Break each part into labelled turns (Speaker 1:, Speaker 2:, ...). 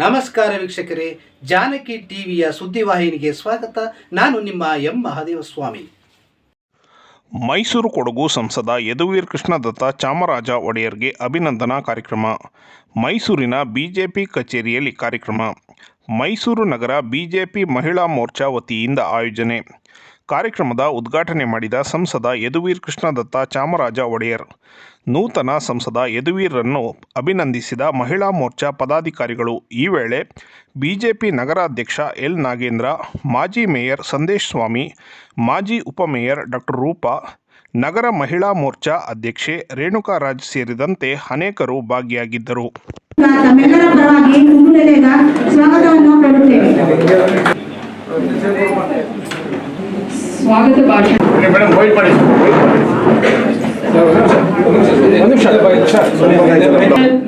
Speaker 1: ನಮಸ್ಕಾರ ವೀಕ್ಷಕರೇ, ಜಾನಕಿ ಟಿವಿಯ ಸುದ್ದಿವಾಹಿನಿಗೆ ಸ್ವಾಗತ. ನಾನು ನಿಮ್ಮ ಎಂ. ಮಹಾದೇವ ಸ್ವಾಮಿ
Speaker 2: ಮೈಸೂರು ಕೊಡಗು ಸಂಸದ ಯದುವೀರ್ ಕೃಷ್ಣದತ್ತ ಚಾಮರಾಜ ಒಡೆಯರ್ಗೆ ಅಭಿನಂದನಾ ಕಾರ್ಯಕ್ರಮ. ಮೈಸೂರಿನ ಬಿಜೆಪಿ ಕಚೇರಿಯಲ್ಲಿ ಕಾರ್ಯಕ್ರಮ. ಮೈಸೂರು ನಗರ ಬಿಜೆಪಿ ಮಹಿಳಾ ಮೋರ್ಚಾ ವತಿಯಿಂದ ಆಯೋಜನೆ. ಕಾರ್ಯಕ್ರಮದ ಉದ್ಘಾಟನೆ ಮಾಡಿದ ಸಂಸದ ಯದುವೀರ್ ಕೃಷ್ಣದತ್ತ ಚಾಮರಾಜ ಒಡೆಯರ್. ನೂತನ ಸಂಸದ ಯದುವೀರನ್ನು ಅಭಿನಂದಿಸಿದ ಮಹಿಳಾ ಮೋರ್ಚಾ ಪದಾಧಿಕಾರಿಗಳು. ಈ ವೇಳೆ ಬಿಜೆಪಿ ನಗರಾಧ್ಯಕ್ಷ ಎಲ್ ನಾಗೇಂದ್ರ, ಮಾಜಿ ಮೇಯರ್ ಸಂದೇಶ್ ಸ್ವಾಮಿ, ಮಾಜಿ ಉಪಮೇಯರ್ ಡಾಕ್ಟರ್ ರೂಪಾ, ನಗರ ಮಹಿಳಾ ಮೋರ್ಚಾ ಅಧ್ಯಕ್ಷೆ ರೇಣುಕಾ ರಾಜ್ ಸೇರಿದಂತೆ ಅನೇಕರು ಭಾಗಿಯಾಗಿದ್ದರು.
Speaker 3: స్వాగత భాష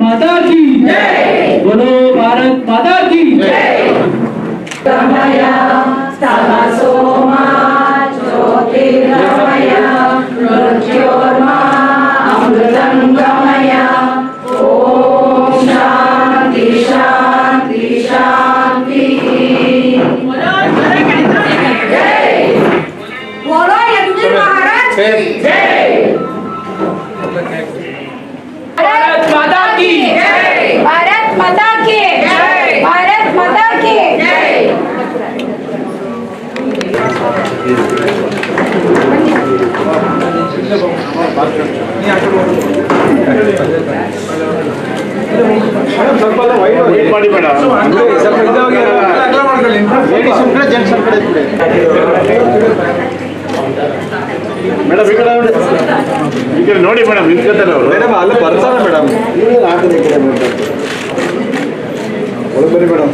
Speaker 4: माता की बोलो भारत माता की
Speaker 5: समया
Speaker 3: समसोमा ज्योतिर्मया ಮೇಡಮ್ ಈ ಕಡೆ. ಈ ಕಡೆ ನೋಡಿ ಮೇಡಮ್ ನಿಂತ್ಕೊತಾರೆ ಅವರು
Speaker 6: ಮೇಡಮ್ ಅಲ್ಲ ಬರ್ತಾರೆ ಮೇಡಮ್ ಒಳಗೆ ಬನ್ನಿ ಮೇಡಮ್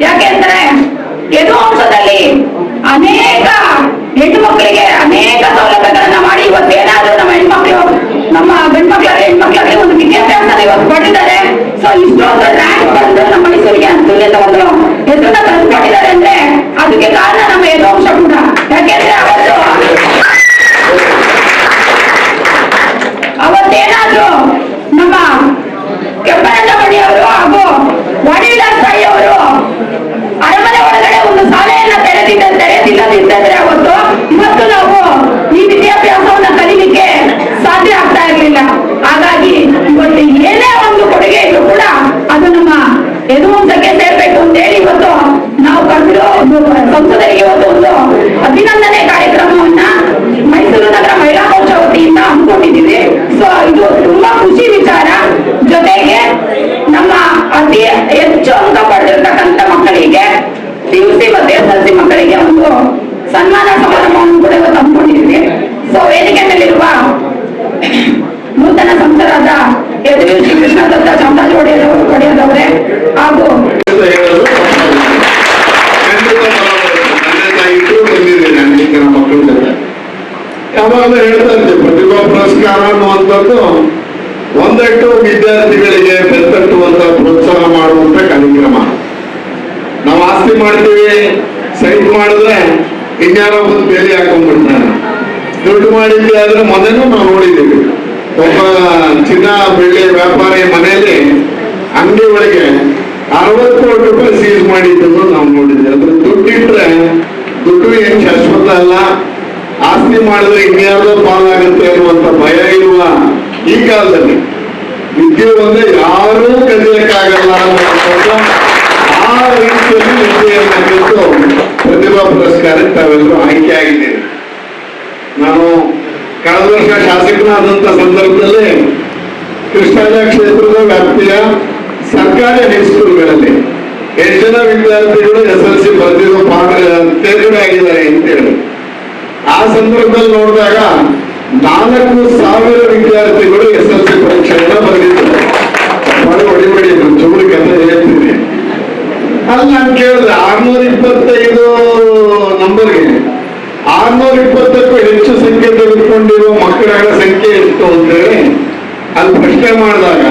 Speaker 7: ಯಾಕೆಂದ್ರೆ ಎದು ಅಂಶದಲ್ಲಿ ಅನೇಕ ಹೆಣ್ಣು ಮಕ್ಕಳಿಗೆ ಅನೇಕ ಸೌಲಭ್ಯಗಳನ್ನ ಮಾಡಿ ಇವತ್ತೇನಾದ್ರೂ ನಮ್ಮ ಹೆಣ್ಮಕ್ಳು, ನಮ್ಮ ಗಂಡು ಹೆಣ್ಮಕ್ಳಿಗೆ ಒಂದು ವಿದ್ಯಾಭ್ಯಾಸ ಇವತ್ತು ಪಡೆದಿದ್ದಾರೆ ಸೊ ಇಷ್ಟೊಂದು ರ್ಯಾಂಕ್ ಬಂದು ನಮ್ಮ ಮೈಸೂರಿಗೆ ಅಂತ ಒಂದು ಹೆಸರನ್ನ ತಂದುಕೊಂಡಿದ್ದಾರೆ ಅಂದ್ರೆ ಅದಕ್ಕೆ ಕಾರಣ ನಮ್ಮ ಎದು ಅಂಶ ಕೂಡ. ಯಾಕೆಂದ್ರೆ
Speaker 3: ಪುರಸ್ಕಾರ ಅನ್ನುವಂಥದ್ದು ಒಂದಷ್ಟು ವಿದ್ಯಾರ್ಥಿಗಳಿಗೆ ಬೆತ್ತಟ್ಟುವಂತ ಪ್ರೋತ್ಸಾಹ ಮಾಡುವಂತ ಕಾರ್ಯಕ್ರಮ. ನಾವು ಆಸ್ತಿ ಮಾಡ್ತೀವಿ, ಸೈಟ್ ಮಾಡಿದ್ರೆ ಇನ್ಯಾರೋ ಒಂದು ಬೇಲಿ ಹಾಕೊಂಡ್ಬಿಡ್ತಾರೆ. ದುಡ್ಡು ಮಾಡಿದ್ವಿ ಆದ್ರೆ ಮೊದಲು ನಾವು ನೋಡಿದ್ದೀವಿ. ಒಬ್ಬ ಚಿನ್ನ ಬೆಳ್ಳಿ ವ್ಯಾಪಾರಿ ಮನೆಯಲ್ಲಿ ಅಂಗಡಿ ಒಳಗೆ ಅರವತ್ತು ಕೋಟಿ ರೂಪಾಯಿ ಸೀಸ್ ಮಾಡಿದ್ದನ್ನು ನಾವು ನೋಡಿದ್ವಿ. ಅದ್ರ ದುಡ್ಡು ಇಟ್ರೆ ದುಡ್ಡು ಏನ್ ಶಾಶ್ವತ ಅಲ್ಲ. ಆಸ್ತಿ ಮಾಡಿದ್ರೆ ಇನ್ಯಾರ್ದೋ ಪಾಲಾಗುತ್ತೆ ಅನ್ನುವಂತ ಭಯ ಇರುವ ಈ ಕಾಲದಲ್ಲಿ. ವಿದ್ಯೆ ಒಂದೇ ಯಾರೂ ಕಲಿಯಕ್ಕಾಗಲ್ಲ ಅನ್ನುವಂಥದ್ದು ಆ ರೀತಿಯಲ್ಲಿ ವಿದ್ಯೆಯನ್ನ ಕಲಿತು ಪ್ರತಿಭಾ ಪುರಸ್ಕಾರಕ್ಕೆ ತಾವೆಲ್ಲರೂ ಆಯ್ಕೆ ಆಗಿದ್ದೀರಿ. ನಾನು ಕಳೆದ ವರ್ಷ ಶಾಸಕನಾದಂಥ ಸಂದರ್ಭದಲ್ಲಿ ಕೃಷ್ಣಾಜ ಕ್ಷೇತ್ರದ ವ್ಯಾಪ್ತಿಯ ಸರ್ಕಾರಿ ಹೈಸ್ಕೂಲ್ಗಳಲ್ಲಿ ಎಷ್ಟು ಜನ ವಿದ್ಯಾರ್ಥಿಗಳು ಎಸ್ ಎಲ್ ಸಿ ಬರೆದಿರೋ ಪಾಠ ತೇರ್ಗಡೆ ಆಗಿದ್ದಾರೆ ಅಂತೇಳಿ. ಆ ಸಂದರ್ಭದಲ್ಲಿ ನೋಡಿದಾಗ ನಾಲ್ಕು ಸಾವಿರ ವಿದ್ಯಾರ್ಥಿಗಳು ಎಸ್ ಎಲ್ ಸಿ ಪರೀಕ್ಷೆಯನ್ನ ಬರೆದಿದ್ದಾರೆ. ಮಾಡಿ ಹೊಡಿಬೇಡಿ ಚೂರು ಕಥೆ ಹೇಳ್ತೀನಿ. ಅಲ್ಲಿ ನಾನು ಕೇಳಿದೆ, ಆರ್ನೂರ ಇಪ್ಪತ್ತೈದು ನಂಬರ್ಗೆ ಆರ್ನೂರ ಇಪ್ಪತ್ತಕ್ಕೂ ಹೆಚ್ಚು ಸಂಖ್ಯೆ ತೆಗೆದುಕೊಂಡಿರುವ ಮಕ್ಕಳ ಸಂಖ್ಯೆ ಎಷ್ಟು ಅಂತೇಳಿ ಅಲ್ಲಿ ಪ್ರಶ್ನೆ ಮಾಡಿದಾಗ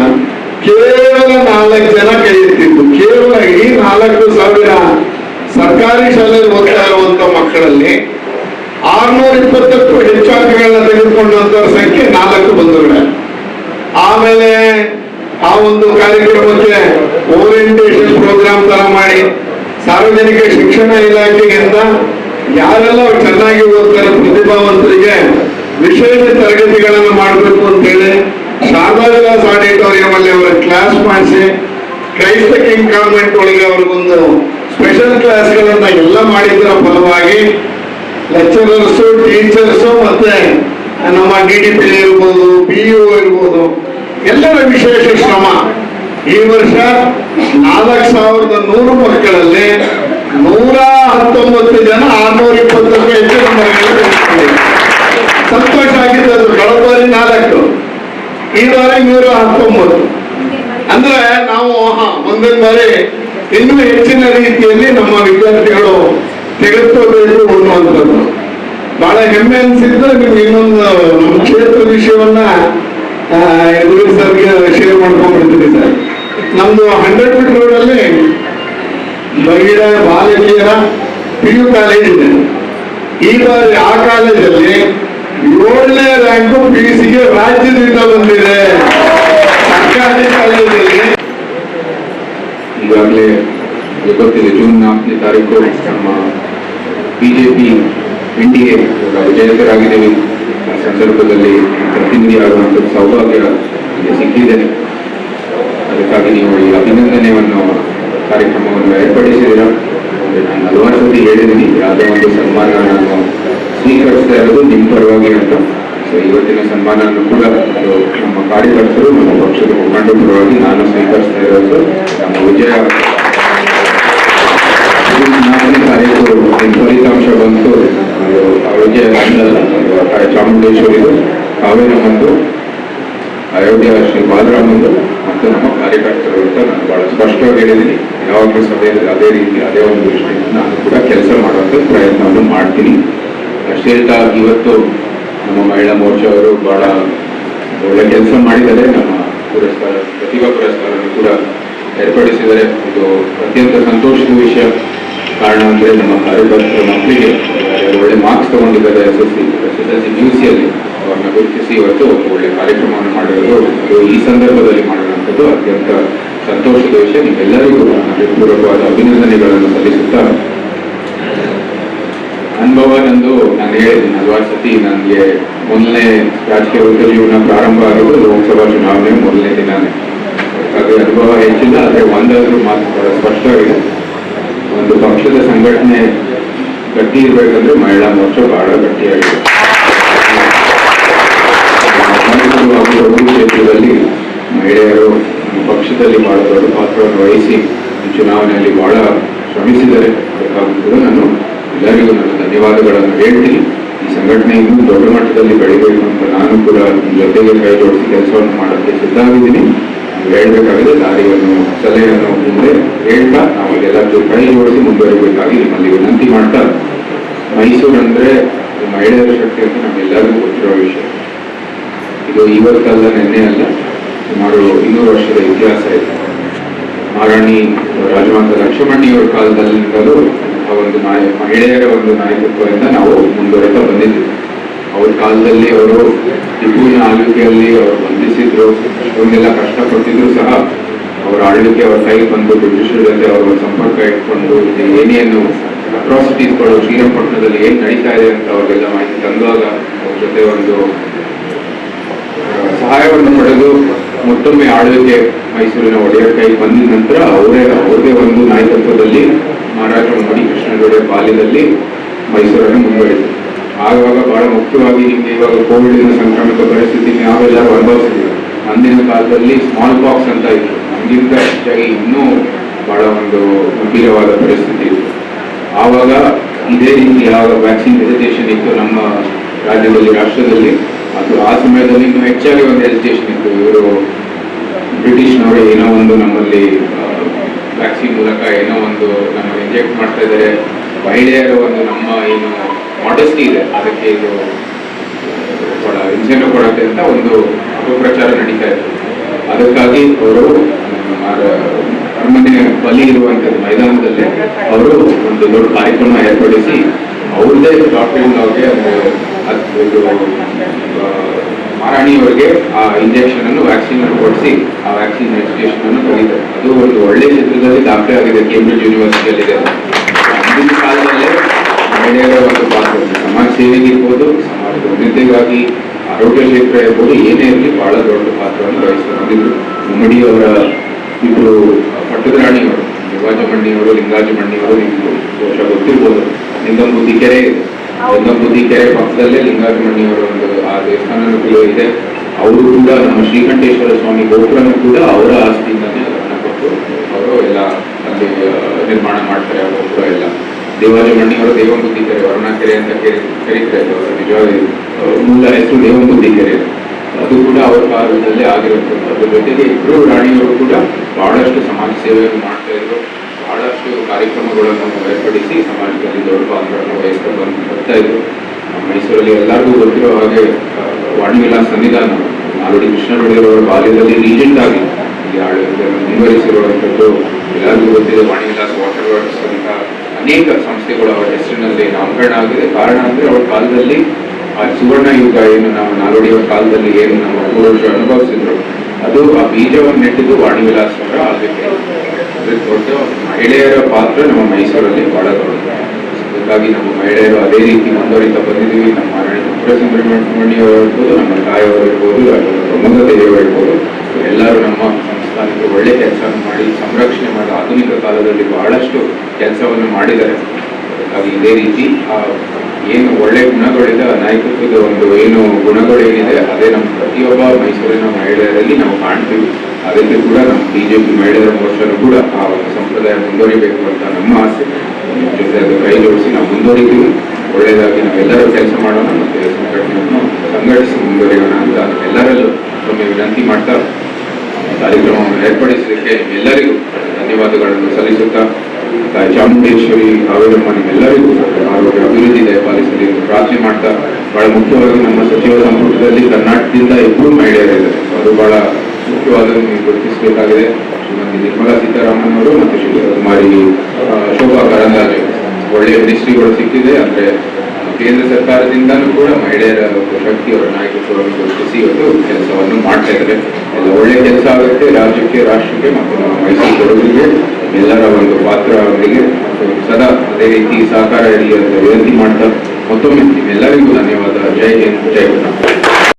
Speaker 3: ಕೇವಲ ನಾಲ್ಕು ಜನ ಕೈ ಎತ್ತಿದ್ದು ಕೇವಲ ಈ ನಾಲ್ಕು ಸಾವಿರ ಸರ್ಕಾರಿ ಶಾಲೆಯಲ್ಲಿ ಓದ್ತಾ ಇರುವಂತ ಮಕ್ಕಳಲ್ಲಿ ಆರ್ನೂರ ಇಪ್ಪತ್ತಕ್ಕೂ ಹೆಚ್ಚಾಗಿಗಳನ್ನ ತೆಗೆದುಕೊಂಡಂತ ಸಂಖ್ಯೆ ನಾಲ್ಕು ಬಂಧುಗಳೇ ಆಮೇಲೆ ಆ ಒಂದು ಕಾರ್ಯಕ್ರಮಕ್ಕೆ ಓರಿಯಂಟೇಷನ್ ಪ್ರೋಗ್ರಾಮ್ ತರ ಮಾಡಿ ಸಾರ್ವಜನಿಕ ಶಿಕ್ಷಣ ಇಲಾಖೆಯಿಂದ ಯಾರೆಲ್ಲ ಚೆನ್ನಾಗಿ ಓದ್ತಾರೆ ಪ್ರತಿಭಾವಂತರಿಗೆ ವಿಶೇಷ ತರಗತಿಗಳನ್ನು ಮಾಡಬೇಕು ಅಂತೇಳಿ ಶಾರದಾ ವಿಲಾಸ್ ಆಡಿಟೋರಿಯಂ ಅಲ್ಲಿ ಅವರ ಕ್ಲಾಸ್ ಮಾಡಿಸಿ ಕ್ರೈಸ್ತ ಕಿಂಗ್ ಕಾನ್ವೆಂಟ್ ಒಳಗೆ ಅವ್ರಿಗೊಂದು ಸ್ಪೆಷಲ್ ಕ್ಲಾಸ್ಗಳನ್ನ ಎಲ್ಲ ಮಾಡಿದ್ರ ಫಲವಾಗಿ ಲೆಕ್ಚರರ್ಸು ಟೀಚರ್ಸು ಮತ್ತೆ ನಮ್ಮ ಡಿ ಡಿ ಪಿ ಇರ್ಬೋದು ಪಿ ಯು ಇರ್ಬೋದು, ಎಲ್ಲರ ವಿಶೇಷ ಶ್ರಮ. ಈ ವರ್ಷ ನಾಲ್ಕು ಸಾವಿರದ ನೂರು ಮಕ್ಕಳಲ್ಲಿ ನೂರ ಹತ್ತೊಂಬತ್ತು ಜನ ಆರ್ನೂರ ಇಪ್ಪತ್ತಕ್ಕೂ ಹೆಚ್ಚು ಮಕ್ಕಳು. ಸಂತೋಷ ಆಗಿದ್ದು ಕಳೆದ ನಾಲ್ಕು. ಈ ಬಾರಿ ನೂರ ಹತ್ತೊಂಬತ್ತು. ಅಂದ್ರೆ ನಾವು ಮುಂದಿನ ಬಾರಿ ಇನ್ನೂ ಹೆಚ್ಚಿನ ರೀತಿಯಲ್ಲಿ ನಮ್ಮ ವಿದ್ಯಾರ್ಥಿಗಳು ತೆಗೆದುಕೋಬೇಕು ಅನ್ನುವಂಥದ್ದು ಬಹಳ ಹೆಮ್ಮೆ ಅನ್ಸಿದ್ರೆ ನಿಮ್ಗೆ ಇನ್ನೊಂದು ನಮ್ಮ ಕ್ಷೇತ್ರ ವಿಷಯವನ್ನ ಎದುರು ಸರ್ಗೆ ಶೇರ್ ಮಾಡ್ಕೊಂಡ್ಬಿಡ್ತೀನಿ ಸರ್. ನಮ್ದು ಹಂಡ್ರೆಡ್ ಫೀಟ್ ರೋಡ್ ಅಲ್ಲಿ ಮಹಿಳ ಬಾಲಕಿಯರ ಪಿ ಯು ಕಾಲೇಜ್ ಇದೆ. ಈ ಬಾರಿ ಆ ಕಾಲೇಜಲ್ಲಿ ಏಳನೇ ರ್ಯಾಂಕು ಪಿ ಯು ಸಿಗೆ ರಾಜ್ಯದಿಂದ ಬಂದಿದೆ. ಸರ್ಕಾರಿ ಕಾಲೇಜಲ್ಲಿ.
Speaker 8: ಈಗಾಗಲೇ ಗೊತ್ತಿದೆ ಜೂನ್ ನಾಲ್ಕನೇ ತಾರೀಕು ನಮ್ಮ ಬಿಜೆಪಿ ಎನ್ ಡಿ ಎ ವಿಜೇತರಾಗಿದ್ದೀವಿ ಆ ಸಂದರ್ಭದಲ್ಲಿ ಪ್ರತಿನಿಧಿ ಆಗುವಂಥ ಸೌಭಾಗ್ಯ ಸಿಕ್ಕಿದೆ ಅದಕ್ಕಾಗಿ ನೀವು ಈ ಅಭಿನಂದನೆಯನ್ನು ಕಾರ್ಯಕ್ರಮವನ್ನು ಏರ್ಪಡಿಸಿದ್ದೀರಾ ನಾನು ಹಲವಾರು ಸತಿ ಹೇಳಿದ್ದೀನಿ ಯಾವುದೇ ಒಂದು ಸನ್ಮಾನ ನಾನು ಸ್ವೀಕರಿಸ್ತಾ ಇರೋದು ನಿಮ್ಮ ಪರವಾಗಿ ಅಂತ ಸೊ ಇವತ್ತಿನ ಸನ್ಮಾನವನ್ನು ಕೂಡ ನಮ್ಮ ಕಾರ್ಯಕರ್ತರು ನಮ್ಮ ಪಕ್ಷದ ಮುಖಂಡರ ಪರವಾಗಿ ನಾನು ಸ್ವೀಕರಿಸ್ತಾ ಇರೋದು ನಮ್ಮ ವಿಜಯ ಅದು ಆ ಚಾಮುಂಡೇಶ್ವರಿದು ಕಾವೇರಿ ಒಂದು ಅಯೋಧ್ಯ ಶ್ರೀ ಬಾಲರಾಮಂದು ಮತ್ತು ನಮ್ಮ ಕಾರ್ಯಕರ್ತರು ಅಂತ ನಾನು ಬಹಳ ಸ್ಪಷ್ಟವಾಗಿ ಹೇಳಿದ್ದೀನಿ. ಯಾವಾಗಲೂ ಸಭೆಯಲ್ಲಿ ಅದೇ ರೀತಿ, ಅದೇ ಒಂದು ದೃಷ್ಟಿಯಿಂದ ನಾನು ಕೂಡ ಕೆಲಸ ಮಾಡುವಂಥ ಪ್ರಯತ್ನವನ್ನು ಮಾಡ್ತೀನಿ. ಅಷ್ಟೇ ಅಲ್ಲ ಇವತ್ತು ನಮ್ಮ ಮಹಿಳಾ ಮೋರ್ಚಾವರು ಬಹಳ ಒಳ್ಳೆ ಕೆಲಸ ಮಾಡಿದ್ದಾರೆ. ನಮ್ಮ ಪುರಸ್ಕಾರ, ಪ್ರತಿಭಾ ಪುರಸ್ಕಾರವನ್ನು ಕೂಡ ಏರ್ಪಡಿಸಿದರೆ ಇದು ಅತ್ಯಂತ ಸಂತೋಷದ ವಿಷಯ. ಕಾರಣ ಅಂದರೆ ನಮ್ಮ ಕಾರ್ಯಕರ್ತರ ಮಕ್ಕಳಿಗೆ ಒಳ್ಳೆ ಮಾರ್ಕ್ಸ್ ತಗೊಂಡಿದ್ದಾರೆ S S C S U ಸಿಯಲ್ಲಿ ಅವ್ರನ್ನ ಗುರುತಿಸಿ ಇವತ್ತು ಒಳ್ಳೆ ಕಾರ್ಯಕ್ರಮವನ್ನು ಮಾಡಿರೋದು ಈ ಸಂದರ್ಭದಲ್ಲಿ ಮಾಡಿರುವಂಥದ್ದು ಅತ್ಯಂತ ಸಂತೋಷದ ವಿಷಯ. ನಿಮ್ಮೆಲ್ಲರಿಗೂ ನಾನು ಹೃತ್ಪೂರ್ವಕವಾದ ಅಭಿನಂದನೆಗಳನ್ನು ಸಲ್ಲಿಸುತ್ತಾ ಅನುಭವ ನಂದು ನಾನು ಹೇಳಿದ್ದೀನಿ ಹಲವಾರು ಸತಿ ನನಗೆ ಮೊದಲನೇ ರಾಜಕೀಯ ಉದ್ಯೋಗನ ಪ್ರಾರಂಭ ಆಗಿರೋದು ಲೋಕಸಭಾ ಚುನಾವಣೆ ಮೊದಲನೇ ದಿನಾನೇ. ಹಾಗಾಗಿ ಅನುಭವ ಹೆಚ್ಚಿಲ್ಲ, ಆದರೆ ಒಂದಾದ್ರೂ ಮಾತು ಸ್ಪಷ್ಟವಾಗಿದೆ. ಒಂದು ಪಕ್ಷದ ಸಂಘಟನೆ ಗಟ್ಟಿ ಇರಬೇಕಂದ್ರೆ ಮಹಿಳಾ ಮೋರ್ಚಾ ಬಹಳ ಗಟ್ಟಿಯಾಗಿದೆ. ಕ್ಷೇತ್ರದಲ್ಲಿ ಮಹಿಳೆಯರು ಪಕ್ಷದಲ್ಲಿ ಬಹಳ ದೊಡ್ಡ ಪಾತ್ರವನ್ನು ವಹಿಸಿ ಚುನಾವಣೆಯಲ್ಲಿ ಬಹಳ ಶ್ರಮಿಸಿದರೆ ಅದಕ್ಕಾಗಿ ಕೂಡ ನಾನು ಎಲ್ಲರಿಗೂ ನನ್ನ ಧನ್ಯವಾದಗಳನ್ನು ಹೇಳ್ತೀನಿ. ಈ ಸಂಘಟನೆ ಇನ್ನೂ ದೊಡ್ಡ ಮಟ್ಟದಲ್ಲಿ ಬೆಳಿಬೇಕು ಅಂತ ನಾನು ಕೂಡ ಜೊತೆಗೆ ಕೈ ಜೋಡಿಸಿ ಕೆಲಸವನ್ನು ಮಾಡೋಕ್ಕೆ ಸಿದ್ಧವಾಗಿದ್ದೀನಿ. ನೀವು ಹೇಳ್ಬೇಕಾಗಿದೆ ದಾರಿಯನ್ನು, ಸಲಹೆಯನ್ನು ಮುಂದೆ ಹೇಳ್ತಾ ನಾವು ಎಲ್ಲರೂ ಕೈ ಜೋಡಿಸಿ ಮುಂದುವರಿಬೇಕಾಗಿ ನಿಮ್ಮಲ್ಲಿ ವಿನಂತಿ ಮಾಡ್ತಾ ಮೈಸೂರು ಅಂದ್ರೆ ಮಹಿಳೆಯರ ಶಕ್ತಿ ಅಂತ ನಮ್ಗೆಲ್ಲರಿಗೂ ಗೊತ್ತಿರೋ ವಿಷಯ. ಇದು ಇವತ್ತಲ್ಲ, ನಿನ್ನೆ ಅಲ್ಲ, ಸುಮಾರು ಇನ್ನೂರು ವರ್ಷದ ಇತಿಹಾಸ ಇದೆ. ಮಹಾರಾಣಿ ರಾಜಮಾತ ಲಕ್ಷ್ಮಣಿಯವರ ಕಾಲದಲ್ಲಿಂದಲೂ ಆ ಒಂದು ನಾಯ, ಮಹಿಳೆಯರ ಒಂದು ನಾಯಕತ್ವದಿಂದ ನಾವು ಮುಂದುವರಿತಾ ಬಂದಿದ್ದೀವಿ. ಅವ್ರ ಕಾಲದಲ್ಲಿ ಅವರು ಟಿಪ್ಪುವಿನ ಆಳ್ವಿಕೆಯಲ್ಲಿ ಅವರು ಬಂಧಿಸಿದ್ರು ಇಷ್ಟೊಂದೆಲ್ಲ ಕಷ್ಟಪಟ್ಟಿದ್ರು ಸಹ ಅವರ ಆಳ್ವಿಕೆ, ಅವರ ಕೈಗೆ ಬಂದು ಬ್ರಿಟಿಷರ ಜೊತೆ ಅವರ ಸಂಪರ್ಕ ಇಟ್ಕೊಂಡು ಏನೇನು ಅಟ್ರಾಸಿಟೀಸ್ಗಳು ಶ್ರೀರಂಗಪಟ್ಟಣದಲ್ಲಿ ಏನು ನಡೀತಾ ಇದೆ ಅಂತ ಅವರಿಗೆಲ್ಲ ಮಾಹಿತಿ ತಂದಾಗ ಅವ್ರ ಜೊತೆ ಒಂದು ಸಹಾಯವನ್ನು ಪಡೆದು ಮತ್ತೊಮ್ಮೆ ಆಳ್ವಿಕೆ ಮೈಸೂರಿನ ಒಡೆಯರ್ ಕೈಗೆ ಬಂದ ನಂತರ ಅವರೇ, ಅವರದೇ ಒಂದು ನಾಯಕತ್ವದಲ್ಲಿ ಮಹಾರಾಜ ಮಣಿ ಕೃಷ್ಣಗೌಡ ಬಾಲ್ಯದಲ್ಲಿ ಮೈಸೂರನ್ನು ಮುಂದುವರಿತು ಆವಾಗ ಬಹಳ ಮುಖ್ಯವಾಗಿ ನಿಮಗೆ ಇವಾಗ ಕೋವಿಡಿನ ಸಂಕ್ರಾಮಿಕ ಪರಿಸ್ಥಿತಿ ನಾವೆಲ್ಲರೂ ಅನುಭವಿಸಿದ್ದೀವಿ ಅಂದಿನ ಕಾಲದಲ್ಲಿ ಸ್ಮಾಲ್ ಬಾಕ್ಸ್ ಅಂತ ಇತ್ತು. ನಮಗಿಂತ ಹೆಚ್ಚಾಗಿ ಇನ್ನೂ ಬಹಳ ಒಂದು ಗಂಭೀರವಾದ ಪರಿಸ್ಥಿತಿ ಇತ್ತು. ಆವಾಗ ಇದೇ ರೀತಿ ಯಾವಾಗ ವ್ಯಾಕ್ಸಿನ್ ಹೆಸಿಟೇಷನ್ ಇತ್ತು ನಮ್ಮ ರಾಜ್ಯದಲ್ಲಿ, ರಾಷ್ಟ್ರದಲ್ಲಿ. ಅದು ಆ ಸಮಯದಲ್ಲಿ ಇನ್ನೂ ಹೆಚ್ಚಾಗಿ ಒಂದು ಹೆಸಿಟೇಷನ್ ಇತ್ತು. ಇವರು ಬ್ರಿಟಿಷ್ನವರು ಏನೋ ಒಂದು ನಮ್ಮಲ್ಲಿ ವ್ಯಾಕ್ಸಿನ್ ಮೂಲಕ ಏನೋ ಒಂದು ನಮ್ಮ ಇಂಜೆಕ್ಟ್ ಮಾಡ್ತಾ ಇದ್ದಾರೆ. ಮಹಿಳೆಯರ ಒಂದು ನಮ್ಮ ಏನು ಮಾಡೆಸ್ಟಿ ಇದೆ. ಅದಕ್ಕೆ ಇದು ಹಿಂಸೆನೂ ಕೊಡುತ್ತೆ ಅಂತ ಒಂದು ಅಪಪ್ರಚಾರ ನಡೀತಾ ಇತ್ತು. ಅದಕ್ಕಾಗಿ ಅವರು ಅರಮನೆ ಬಲಿ ಇರುವಂತಹ ಮೈದಾನದಲ್ಲಿ ಅವರು ಒಂದು ದೊಡ್ಡ ಕಾರ್ಯಕ್ರಮ ಏರ್ಪಡಿಸಿ ಅವ್ರದೇ ಡಾಕ್ಟರ್ ಅವ್ರಿಗೆ ಒಂದು ಮಹಾರಾಣಿಯವರಿಗೆ ಆ ಇಂಜೆಕ್ಷನ್ ಅನ್ನು ವ್ಯಾಕ್ಸಿನ್ ಅನ್ನು ಕೊಡಿಸಿ, ಆ ವ್ಯಾಕ್ಸಿನ್ ಎಜುಕೇಶನ್ ಅನ್ನು ತೆಗಿತಾರೆ ಅದು ಒಂದು ಒಳ್ಳೆ ಚಿತ್ರದಲ್ಲಿ ದಾಖಲೆ ಆಗಿದೆ ಕೇಂಬ್ರಿಡ್ಜ್ ಯೂನಿವರ್ಸಿಟಿಯಲ್ಲಿ ಇದೆ ಮಹಿಳೆಯರ ಒಂದು ಪಾತ್ರ ಸಮಾಜ ಸೇವೆಗೆ ಇರ್ಬೋದು ಸಮಾಜದ ಉನ್ನತಿಗಾಗಿ ಆರೋಗ್ಯ ಕ್ಷೇತ್ರ ಇರ್ಬೋದು, ಏನೇ ಇರಲಿ ಬಹಳ ದೊಡ್ಡ ಪಾತ್ರವನ್ನು ವಹಿಸಿಕೊಂಡಿದ್ರು ಉಮ್ಮಡಿಯವರ ಇಬ್ಬರು ಪಟ್ಟದರಾಣಿಯವರು ಶಿವಾಜಮಣ್ಣಿಯವರು ಲಿಂಗಾಜಮಣ್ಣಿಯವರು ನಿಮ್ಗೆ ಬಹುಶಃ ಗೊತ್ತಿರ್ಬೋದು. ಲಿಂಗಂಬುದ್ದಿ ಕೆರೆ ಇದೆ ಲಿಂಗಂಬುದ್ದಿ ಕೆರೆ ಪಕ್ಕದಲ್ಲೇ ಲಿಂಗಾಜಮಣ್ಣಿಯವರ ಒಂದು, ಆ ದೇವಸ್ಥಾನದ ಕೂಡ ಇದೆ. ಅವರು ಕೂಡ ನಮ್ಮ ಶ್ರೀಕಂಠೇಶ್ವರ ಸ್ವಾಮಿ ಗೋಪುರನೂ ಕೂಡ ಅವರ ಆಸ್ತಿಯಿಂದಾನೇ ಅದನ್ನು ಕೊಟ್ಟು, ಅವರು ಎಲ್ಲ ಅಲ್ಲಿ ನಿರ್ಮಾಣ ಮಾಡ್ತಾರೆ, ಆ ಗೋಪುರ ಎಲ್ಲ. ದೇವಾಜಮಣ್ಣಿಯವರು ದೇವಂಬುದ್ದಿ ಕೆರೆ ವರುಣ ಕೆರೆ ಅಂತ ಕೇಳಿ ಕರೀತಾ ಇದ್ರು ನಿಜವಾಗಿ ಮೂಲ ಹೆಸರು ದೇವಂಬುದ್ದಿ ಕೆರೆ ಅದು ಕೂಡ ಅವರ ಕಾಲದಲ್ಲೇ ಆಗಿರುವಂಥದ್ದು. ಅದ್ರ ಜೊತೆಗೆ ಇಬ್ಬರು ರಾಣಿಯವರು ಕೂಡ ಬಹಳಷ್ಟು ಸಮಾಜ ಸೇವೆಯನ್ನು ಮಾಡ್ತಾ ಇದ್ರು. ಬಹಳಷ್ಟು ಕಾರ್ಯಕ್ರಮಗಳನ್ನು ಏರ್ಪಡಿಸಿ ಸಮಾಜದಲ್ಲಿ ದೊಡ್ಡ ಪಾತ್ರವನ್ನು ವಹಿಸ್ಕೊಂಡು ಬರ್ತಾ ಇದ್ರು. ಮೈಸೂರಲ್ಲಿ ಎಲ್ಲರಿಗೂ ಗೊತ್ತಿರೋ ಹಾಗೆ ವಾಣಿವಿಲಾಸ್ ಸನ್ನಿಧಾನ ಆಲ್ರೆಡಿ ಕೃಷ್ಣರವರ ಬಾಲ್ಯದಲ್ಲಿ ರೀಜೆಂಟ್ ಆಗಿ ಮುಂದುವರಿಸಿರುವಂಥದ್ದು ಎಲ್ಲರಿಗೂ ಗೊತ್ತಿದೆ. ವಾಣಿವಿಲಾಸ್ ವಾಟರ್ ವರ್ಕ್ಸ್ ಅಂತ ಅನೇಕ ಸಂಸ್ಥೆಗಳು ಅವರ ಹೆಸರಿನಲ್ಲಿ ನಾಮಕರಣ ಆಗಿದೆ. ಕಾರಣ ಅಂದ್ರೆ ಅವರ ಕಾಲದಲ್ಲಿ ಆ ಸುವರ್ಣ ಯುಗ ಏನು ನಾವು ನಾಲ್ವಡಿಯ ಕಾಲದಲ್ಲಿ ಏನು ನಮ್ಮ ಪೂರ್ವಜರು ಅನುಭವಿಸಿದ್ರು. ಅದು ಆ ಬೀಜವನ್ನು ನೆಟ್ಟಿದ್ದು ವಾಣಿವಿಲಾಸ್ ಅವರ ಆಗಿದೆ ದೊಡ್ಡ ಮಹಿಳೆಯರ ಪಾತ್ರ ನಮ್ಮ ಮೈಸೂರಲ್ಲಿ ಬಹಳ ದೊಡ್ಡದು. ಹಾಗಾಗಿ ನಮ್ಮ ಮಹಿಳೆಯರು ಅದೇ ರೀತಿ ಮುಂದುವರಿತ ಬಂದಿದ್ದೀವಿ. ನಮ್ಮ ಸುಬ್ರಹ್ಮಣ್ಯವರು ಇರ್ಬೋದು ನಮ್ಮ ತಾಯಿಯವರು ಇರ್ಬೋದು ಪ್ರಮೋದ ದೇವಿಯವರು ಇರ್ಬೋದು ಎಲ್ಲರೂ ನಮ್ಮ ಸಂಸ್ಥಾನಕ್ಕೆ ಒಳ್ಳೆ ಕೆಲಸವನ್ನು ಮಾಡಿ, ಸಂರಕ್ಷಣೆ ಮಾಡಿ, ಆಧುನಿಕ ಕಾಲದಲ್ಲಿ ಬಹಳಷ್ಟು ಕೆಲಸವನ್ನು ಮಾಡಿದ್ದಾರೆ. ಹಾಗಾಗಿ ಇದೇ ರೀತಿ ಏನು ಒಳ್ಳೆ ಗುಣಗಳಿದೆ ನಾಯಕತ್ವದ ಒಂದು ಏನು ಗುಣಗಳೇನಿದೆ ಅದೇ ನಮ್ಮ ಪ್ರತಿಯೊಬ್ಬ ಮೈಸೂರಿನ ಮಹಿಳೆಯರಲ್ಲಿ ನಾವು ಕಾಣ್ತೀವಿ. ಅದಕ್ಕೆ ಕೂಡ ನಮ್ಮ ಬಿಜೆಪಿ ಮಹಿಳೆಯರ ಮೋರ್ಚಾನು ಕೂಡ ಆ ಒಂದು ಸಂಪ್ರದಾಯ ಮುಂದುವರಿಬೇಕು ಅಂತ ನಮ್ಮ ಆಸೆ. ಜೊತೆ ಅದು ಕೈ ಜೋಡಿಸಿ ನಾವು ಮುಂದುವರಿತೀವಿ. ಒಳ್ಳೆಯದಾಗಿ ನಾವೆಲ್ಲರೂ ಕೆಲಸ ಮಾಡೋಣ ಮತ್ತು ಸಂಘಟನೆಯನ್ನು ಸಂಘಟಿಸಿ ಮುಂದುವರಿಯೋಣ ಅಂತ ಎಲ್ಲರಲ್ಲೂ ಒಮ್ಮೆ ವಿನಂತಿ ಮಾಡ್ತಾ ಕಾರ್ಯಕ್ರಮವನ್ನು ಏರ್ಪಡಿಸಲಿಕ್ಕೆ ಎಲ್ಲರಿಗೂ ಧನ್ಯವಾದಗಳನ್ನು ಸಲ್ಲಿಸುತ್ತಾ ಚಾಮುಂಡೇಶ್ವರಿ ಕಾವೇರಮ್ಮ ನಿಮ್ಮೆಲ್ಲರಿಗೂ ಆರೋಗ್ಯ ಅಭಿವೃದ್ಧಿ ದಯಪಾಲಿಸಲಿ ಪ್ರಾರ್ಥನೆ ಮಾಡ್ತಾ ಬಹಳ ಮುಖ್ಯವಾಗಿ ನಮ್ಮ ಸಚಿವ ಸಂಪುಟದಲ್ಲಿ ಕರ್ನಾಟಕದಿಂದ ಇಬ್ಬರು ಮಹಿಳೆಯರಿದ್ದಾರೆ ಅದು ಬಹಳ ಮುಖ್ಯವಾದ ಗುರುತಿಸಬೇಕಾಗಿದೆ. ಶ್ರೀಮತಿ ನಿರ್ಮಲಾ ಸೀತಾರಾಮನ್ ಅವರು ಮತ್ತು ಶ್ರೀ ಕುಮಾರಿ ಆ, ಶೋಭಾ ಕರಂದ್ಲಾಜೆ. ಒಳ್ಳೆಯ ಮಿನಿಸ್ಟ್ರಿಗಳು ಸಿಕ್ಕಿದೆ. ಅಂದ್ರೆ ಕೇಂದ್ರ ಸರ್ಕಾರದಿಂದಲೂ ಕೂಡ ಮಹಿಳೆಯರ ಶಕ್ತಿ ಅವರ ನಾಯಕತ್ವವನ್ನು ಗುರುತಿಸಿ ಇವತ್ತು ಕೆಲಸವನ್ನು ಮಾಡ್ತಾ ಇದ್ದಾರೆ. ಎಲ್ಲ ಒಳ್ಳೆ ಕೆಲಸ ಆಗುತ್ತೆ. ರಾಜ್ಯಕ್ಕೆ ರಾಷ್ಟ್ರಕ್ಕೆ ಮತ್ತು ಮೈಸೂರು ಕೊಡಗಿಗೆ ಎಲ್ಲರ ಒಂದು ಪಾತ್ರ ಅವರಿಗೆ ಸದಾ ಅದೇ ರೀತಿ ಸಹಕಾರ ಇರಲಿ ಅಂತ ವಿನಂತಿ ಮಾಡ್ತಾ ಮತ್ತೊಮ್ಮೆ ಎಲ್ಲರಿಗೂ ಧನ್ಯವಾದ. ಜೈ ಹಿಂದ್, ಜೈ ಕರ್ನಾಟಕ